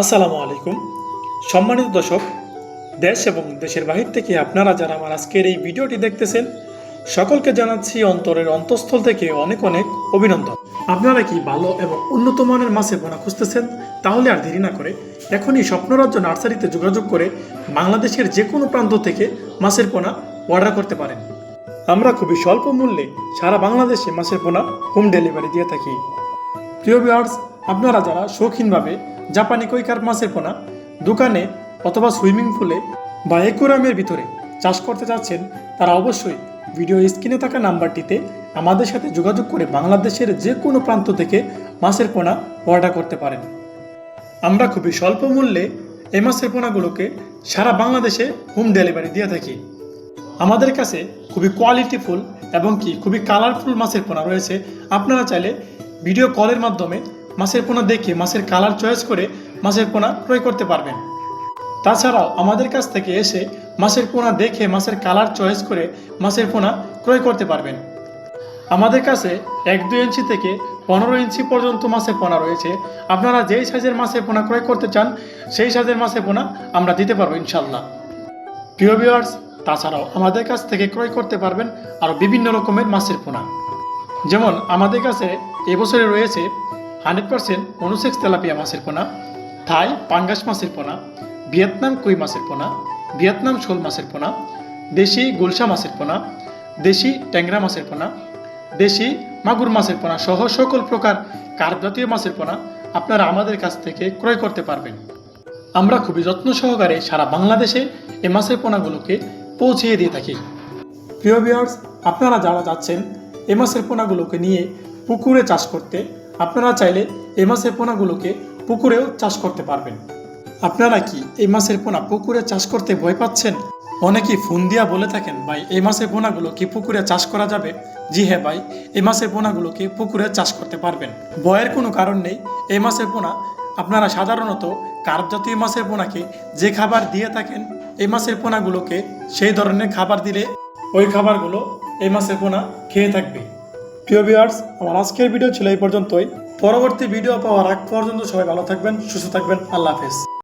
আসসালামু আলাইকুম। সম্মানিত দর্শক, দেশ এবং দেশের বাহির থেকে আপনারা যারা আমার আজকের এই ভিডিওটি দেখতেছেন, সকলকে জানাচ্ছি অন্তরের অন্তঃস্থল থেকে অনেক অনেক অভিনন্দন। আপনারা কি ভালো এবং উন্নত মানের মাছের পোনা খুঁজতেছেন? তাহলে আর দেরি না করে এখনই স্বপ্নরাজ্য নার্সারিতে যোগাযোগ করে বাংলাদেশের যে কোনো প্রান্ত থেকে মাছের পোনা অর্ডার করতে পারেন। আমরা খুবই স্বল্প মূল্যে সারা বাংলাদেশে মাছের পোনা হোম ডেলিভারি দিয়ে থাকি। প্রিয় ভিউয়ার্স, আপনারা যারা শৌখিনভাবে জাপানি কৈকার মাছের পোনা? দোকানে অথবা সুইমিং পুলে বা একুরামের ভিতরে চাষ করতে চাচ্ছেন তারা অবশ্যই ভিডিও স্ক্রিনে থাকা নাম্বারটিতে আমাদের সাথে যোগাযোগ করে বাংলাদেশের যে কোনো প্রান্ত থেকে মাছের পোনা অর্ডার করতে পারেন। আমরা খুবই স্বল্প মূল্যে এই মাছের পোনাগুলোকে সারা বাংলাদেশে হোম ডেলিভারি দিয়ে থাকি। আমাদের কাছে খুবই কোয়ালিটিফুল এবং কি খুবই কালারফুল মাছের পোনা রয়েছে। আপনারা চাইলে ভিডিও কলের মাধ্যমে মাছের পোনা দেখে মাছের কালার চয়েস করে মাছের পোনা ক্রয় করতে পারবেন। তাছাড়াও আমাদের কাছ থেকে এসে মাছের পোনা দেখে মাছের কালার চয়েস করে মাছের পোনা ক্রয় করতে পারবেন। আমাদের কাছে এক দুই ইঞ্চি থেকে পনেরো ইঞ্চি পর্যন্ত মাছের পোনা রয়েছে। আপনারা যেই সাইজের মাছের পোনা ক্রয় করতে চান, সেই সাইজের মাছের পোনা আমরা দিতে পারব ইনশাল্লাহ প্রিয় ভিউয়ার্স তাছাড়াও আমাদের কাছ থেকে ক্রয় করতে পারবেন আরও বিভিন্ন রকমের মাছের পোনা। যেমন আমাদের কাছে এবছরে রয়েছে হান্ড্রেড পার্সেন্ট অনুসেক্স তেলাপিয়া মাছের পোনা, থাই পাঙ্গাস মাছের পোনা, ভিয়েতনাম কুই মাছের পোনা, ভিয়েতনাম শোল মাছের পোনা, দেশি গুলশা মাছের পোনা, দেশি ট্যাংরা মাছের পোনা, দেশি মাগুর মাছের পোনা সহ সকল প্রকার কার্প জাতীয় মাছের পোনা আপনারা আমাদের কাছ থেকে ক্রয় করতে পারবেন। আমরা খুবই যত্ন সহকারে সারা বাংলাদেশে এই মাছের পোনাগুলোকে পৌঁছিয়ে দিয়ে থাকি। প্রিয় ভিউয়ার্স আপনারা যারা যাচ্ছেন এ মাছের পোনাগুলোকে নিয়ে পুকুরে চাষ করতে আপনারা চাইলে এই মাছের পোনাগুলোকে পুকুরেও চাষ করতে পারবেন। আপনারা কি এই মাছের পোনা পুকুরে চাষ করতে ভয় পাচ্ছেন? অনেকেই ফোন দিয়া বলে থাকেন, ভাই, এই মাছের পোনাগুলো কি পুকুরে চাষ করা যাবে? জি হ্যাঁ ভাই, এই মাছের পোনাগুলোকে পুকুরে চাষ করতে পারবেন। ভয়ের কোনো কারণ নেই, এই মাছের পোনা আপনারা সাধারণত কার্প জাতীয় মাছের পোনাকে যে খাবার দিয়ে থাকেন, এই মাছের পোনাগুলোকে সেই ধরনের খাবার দিলে ওই খাবারগুলো এই মাছের পোনা খেয়ে থাকবে। প্রিয় ভিউয়ার্স, আমার আজকের ভিডিও ছিল এই পর্যন্তই। পরবর্তী ভিডিও পাওয়ার আগ পর্যন্ত সবাই ভালো থাকবেন, সুস্থ থাকবেন। আল্লাহ হাফেজ।